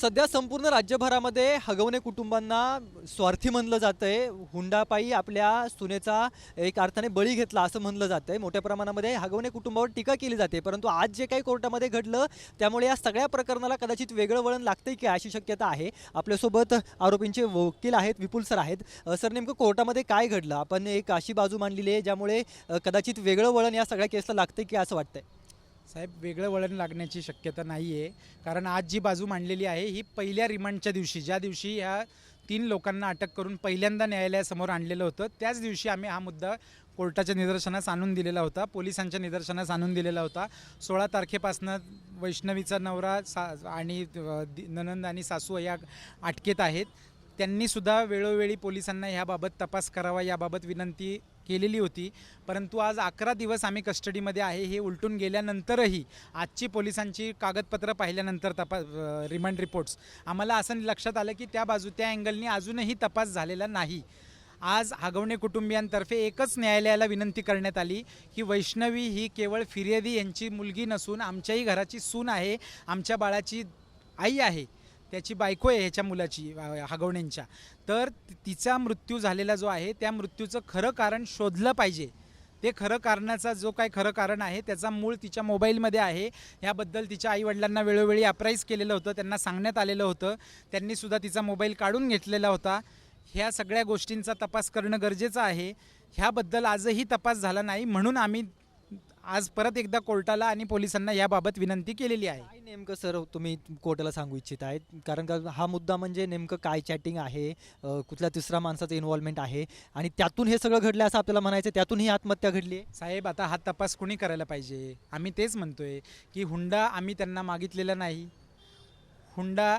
सध्या संपूर्ण राज्यभरामध्ये हगवणे कुटुंबांना स्वार्थी म्हणलं जातंय. हुंडापायी आपल्या सुनेचा एक अर्थाने बळी घेतला असं म्हणलं जातंय. मोठ्या प्रमाणामध्ये हगवणे कुटुंबावर टीका केली जाते परंतु आज जे काही कोर्टामध्ये घडलं त्यामुळे या सगळ्या प्रकरणाला कदाचित वेगळं वळण लागतंय की अशी शक्यता आहे. आपल्यासोबत आरोपींचे वकील आहेत विपुल सर आहेत. सर नेमकं कोर्टामध्ये काय घडलं? आपण एक अशी बाजू मांडलेली आहे ज्यामुळे कदाचित वेगळं वळण या सगळ्या केसला लागतंय की असं वाटतंय? साहेब वेगळं वळण लागण्याची शक्यता नाही आहे कारण आज जी बाजू मांडलेली आहे ही पहिल्या रिमांडच्या दिवशी ज्या दिवशी ह्या तीन लोकांना अटक करून पहिल्यांदा न्यायालयासमोर आणलेलं होतं त्याच दिवशी आम्ही हा मुद्दा कोर्टाच्या निदर्शनास आणून दिलेला होता पोलिसांच्या निदर्शनास आणून दिलेला होता. सोळा तारखेपासनं वैष्णवीचा नवरा सा आणि दि- ननंद आणि सासू या अटकेत आहेत. त्यांनीसुद्धा वेळोवेळी पोलिसांना ह्याबाबत तपास करावा याबाबत विनंती केलेली होती. परंतु आज अकरा दिवस आम्ही कस्टडीमध्ये आहे हे उलटून गेल्यानंतरही आजची पोलिसांची कागदपत्रं पाहिल्यानंतर तपास रिमांड रिपोर्ट्स. आम्हाला असं लक्षात आलं की त्या बाजू त्या अँगलनी अजूनही तपास झालेला नाही. आज हागवणे कुटुंबियांतर्फे एकच न्यायालयाला विनंती करण्यात आली की वैष्णवी ही केवळ फिर्यादी यांची मुलगी नसून आमच्याही घराची सून आहे आमच्या बाळाची आई आहे. त्याची बायको आहे ह्याच्या मुलाची हागवण्यांच्या हगवण्यांच्या तर तिचा मृत्यू झालेला जो आहे त्या मृत्यूचं खरं कारण शोधलं पाहिजे. ते खरं कारणाचा जो काय खरं कारण आहे त्याचा मूळ तिच्या मोबाईलमध्ये आहे. याबद्दल तिच्या आईवडिलांना वेळोवेळी अप्राईज केलेलं होतं त्यांना सांगण्यात आलेलं होतं. त्यांनीसुद्धा तिचा मोबाईल काढून घेतलेला होता. ह्या सगळ्या गोष्टींचा तपास करणं गरजेचं आहे. ह्याबद्दल आजही तपास झाला नाही म्हणून आम्ही आज परत एकदा कोर्टाला आणि पोलिसांना याबाबत विनंती केलेली आहे. काय नेमकं सर तुम्ही कोर्टाला सांगू इच्छित आहेत? कारण का हा मुद्दा म्हणजे नेमकं काय चॅटिंग आहे? अ, कुठल्या तिसऱ्या माणसाचं इन्व्हॉल्वमेंट आहे? आणि त्यातून हे सगळं घडलं असं आपल्याला म्हणायचं त्यातून ही आत्महत्या घडली आहे? साहेब आता हा तपास कुणी करायला पाहिजे? आम्ही तेच म्हणतोय की हुंडा आम्ही त्यांना मागितलेला नाही. हुंडा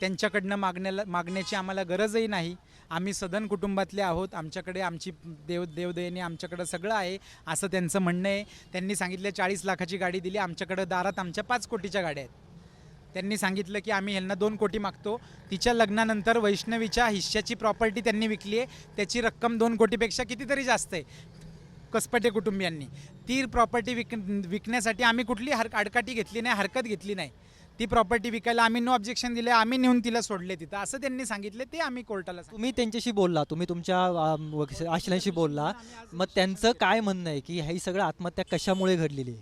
त्यांच्याकडनं मागण्याला मागण्याची आम्हाला गरजही नाही. आम्ही सदन कुटुंबातले आहोत आमच्याकडे आमची देव देवदयेने आमच्याकडं सगळं आहे असं त्यांचं म्हणणं आहे. त्यांनी सांगितलं चाळीस लाखाची गाडी दिली आमच्याकडं दारात आमच्या पाच कोटीच्या गाड्या आहेत. त्यांनी सांगितलं की आम्ही ह्यांना दोन कोटी मागतो. तिच्या लग्नानंतर वैष्णवीच्या हिश्श्याची प्रॉपर्टी त्यांनी विकली आहे. त्याची रक्कम दोन कोटीपेक्षा कितीतरी जास्त आहे. कसपटे कुटुंबियांनी. ती प्रॉपर्टी विक विकण्यासाठी आम्ही कुठली हर आडकाठी घेतली नाही हरकत घेतली नाही. ती प्रॉपर्टी विकायला आम्ही नो ऑब्जेक्शन दिले आम्ही नेऊन तिला सोडले तिथं. असं त्यांनी सांगितले ते आम्ही कोर्टाला सांगितलं. तुम्ही त्यांच्याशी बोलला तुम्ही तुमच्या आश्रयांशी बोलला. मग त्यांचं काय म्हणणं आहे की ही सगळं आत्महत्या कशामुळे घडलेली आहे?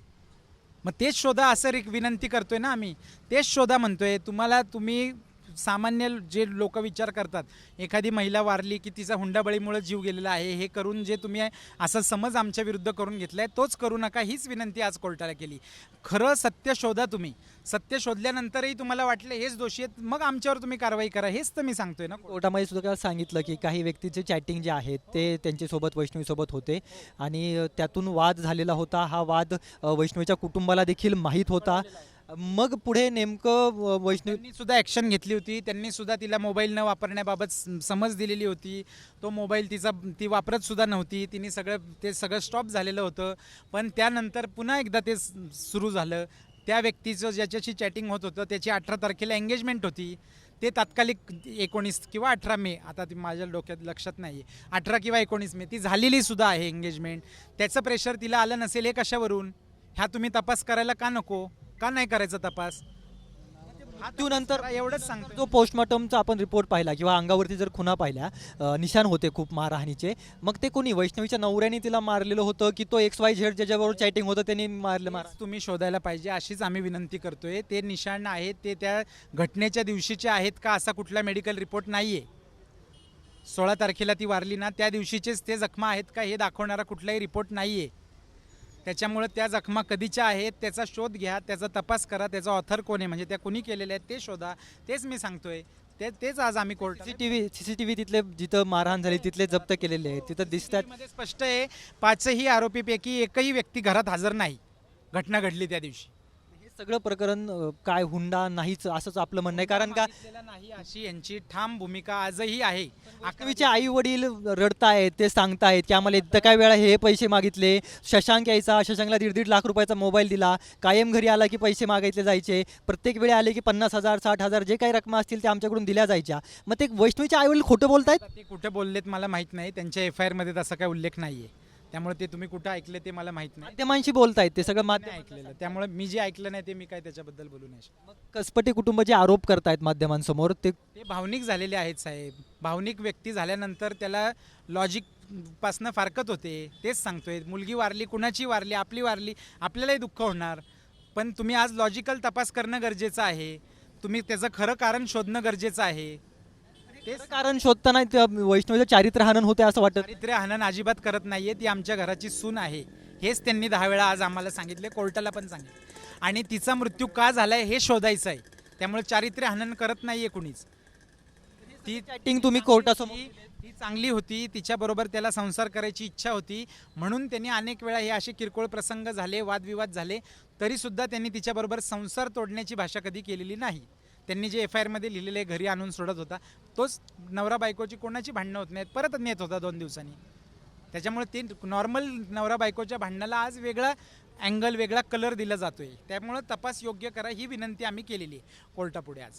मग तेच शोधा असं रिक विनंती करतोय ना आम्ही. तेच शोधा म्हणतोय तुम्हाला तुम्ही सामान्य जे लोक विचार करतात एखादी महिला वारली की तिचा हुंडाबळीमुळे जीव गेलेला आहे हे करून जे तुम्ही असा समज आमच्या विरुद्ध करून घेतलाय तोच करू नका हीच विनंती आज कोर्टाला केली. खरं सत्य शोधा तुम्ही. सत्य शोधल्यानंतरही तुम्हाला वाटलं हेच दोषी आहेत मग आमच्यावर तुम्ही कारवाई करा हेच तर मी सांगतोय ना कोर्टामध्ये सुद्धा काय सांगितलं की काही व्यक्तीचे चॅटिंग जे आहेत ते त्यांच्यासोबत वैष्णवीसोबत होते. आणि त्यातून वाद झालेला होता. हा वाद वैष्णवीच्या कुटुंबाला देखील माहीत होता. मग पुढे नेमकं अ, वैष्णवी त्यांनी सुद्धा ॲक्शन घेतली होती. त्यांनी सुद्धा तिला मोबाईल न वापरण्याबाबत समज दिलेली होती. तो मोबाईल तिचा ती वापरत सुद्धा नव्हती. तिने सगळं ते सगळं स्टॉप झालेलं होतं. पण त्यानंतर पुन्हा एकदा ते सुरू झालं. त्या व्यक्तीचं ज्याच्याशी चॅटिंग होत होतं त्याची अठरा तारखेला एंगेजमेंट होती. ते तात्कालिक एकोणीस किंवा अठरा मे आता ती माझ्या डोक्यात लक्षात नाही आहे अठरा किंवा एकोणीस मे ती झालेली सुद्धा आहे एंगेजमेंट त्याचं प्रेशर तिला आलं नसेल हे कशावरून? ह्या तुम्ही तपास करायला का नको? का नाही करायचा तपास? मृत्यूनंतर एवढंच सांगतो जो पोस्टमॉर्टमचा आपण रिपोर्ट पाहिला किंवा अंगावरती जर खुणा पाहिल्या अ, निशाण होते खूप मारहाणीचे मग ते कोणी वैष्णवीच्या नवऱ्याने तिला मारलेलं होतं की तो एक्स वाय झेड ज्याच्याबरोबर चॅटिंग होतं त्यांनी मारलं मार? तुम्ही शोधायला पाहिजे अशीच आम्ही विनंती करतोय. ते निशाण आहेत ते त्या घटनेच्या दिवशीचे आहेत का असा कुठला मेडिकल रिपोर्ट नाही आहे सोळा तारखेला ती वारली ना त्या दिवशीचेच ते जखमा आहेत का हे दाखवणारा कुठलाही रिपोर्ट नाही आहे त्याच्यामुळे त्या जखमा कधीच्या आहेत त्याचा शोध घ्या त्याचा तपास करा त्याचा ऑथर कोण आहे म्हणजे त्या कुणी केलेल्या आहेत ते शोधा. तेच मी सांगतोय. ते तेच आज आम्ही कोर्ट सीसीटीव्ही सीसीटीव्ही तिथले जिथं मारहाण झाली तिथले जप्त केलेले आहेत. तिथं दिसतात मध्ये स्पष्ट आहे पाचही आरोपीपैकी एकही व्यक्ती घरात हजर नाही. घटना घडली त्या दिवशी. सगळं प्रकरण अ, काय हुंडा नाहीच असंच आपलं म्हणणं आहे. कारण का मागितलेला नाही अशी यांची ठाम भूमिका आजही आहे. अकवीचे आई वडील रडतायत ते सांगतायत की आम्हाला इतकं काय वेळा हे पैसे मागितले. शशांक यायचा शशांकला दीड दीड लाख रुपयाचा मोबाईल दिला. कायम घरी आला की पैसे मागायचे जायचे. प्रत्येक वेळी आले की पन्नास हजार साठ हजार जे काही रकमा असतील त्या आमच्याकडून दिल्या जायच्या. मग ते वैष्णवीचे आई वडील खोटं बोलतायत? ते कुठे बोललेत मला माहीत नाही. त्यांच्या एफ आय आरमध्ये तसा काही उल्लेख नाही आहे त्यामुळे ते तुम्ही कुठं ऐकले ते मला माहीत नाही. माध्यमांशी बोलतायत ते सगळं नाही माध्यम ऐकलेलं. त्यामुळे मी जे ऐकलं नाही ते मी काय त्याच्याबद्दल बोलू नाही शकत. कसपटे कुटुंब जे आरोप करतायत माध्यमांसमोर ते ते भावनिक झालेले आहेत साहेब. भावनिक व्यक्ती झाल्यानंतर त्याला लॉजिक पासनं फारकत होते. तेच सांगतोय. मुलगी वारली कुणाची वारली आपली वारली आपल्यालाही दुःख होणार. पण तुम्ही आज लॉजिकल तपास करणं गरजेचं आहे. तुम्ही त्याचं खरं कारण शोधणं गरजेचं आहे. तेच कारण शोधताना त्या वैष्णवीचं चारित्र्य हनन होते असं वाटत. चारित्र्य हनन अजिबात करत नाहीये. ती आमच्या घराची सून आहे. हेच त्यांनी दहा वेळा आज आम्हाला सांगितले कोर्टाला पण सांगितले. आणि तिचा मृत्यू का झालाय हे शोधायचं आहे त्यामुळे चारित्र्य हनन करत नाहीये कुणीच. ती चॅटिंग तुम्ही कोर्टासमोर ती ती चांगली होती तिच्याबरोबर त्याला संसार करायची इच्छा होती. म्हणून त्यांनी अनेक वेळा हे असे किरकोळ प्रसंग झाले वादविवाद झाले. तरी सुद्धा त्यांनी तिच्याबरोबर संसार तोडण्याची भाषा कधी केलेली नाही. त्यांनी जे एफ आय आरमध्ये लिहिलेले घरी आणून सोडत होता. तोच नवरा बायकोची कोणाची भांडणं होत नाहीत परत नेत होता दोन दिवसांनी. त्याच्यामुळे ते नॉर्मल नवरा बायकोच्या भांडणाला आज वेगळा अँगल वेगळा कलर दिला जातो आहे त्यामुळं तपास योग्य करा ही विनंती आम्ही केलेली आहे कोर्टापुढे आज.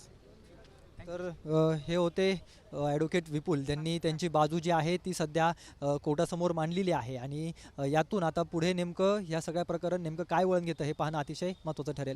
तर अ, हे होते ॲडव्होकेट विपुल. त्यांनी त्यांची बाजू जी आहे ती सध्या अ, कोर्टासमोर मांडलेली आहे. आणि अ, यातून आता पुढे नेमकं या सगळ्या प्रकरण नेमकं काय वळण घेतं हे पाहणं अतिशय महत्त्वाचं ठरेल.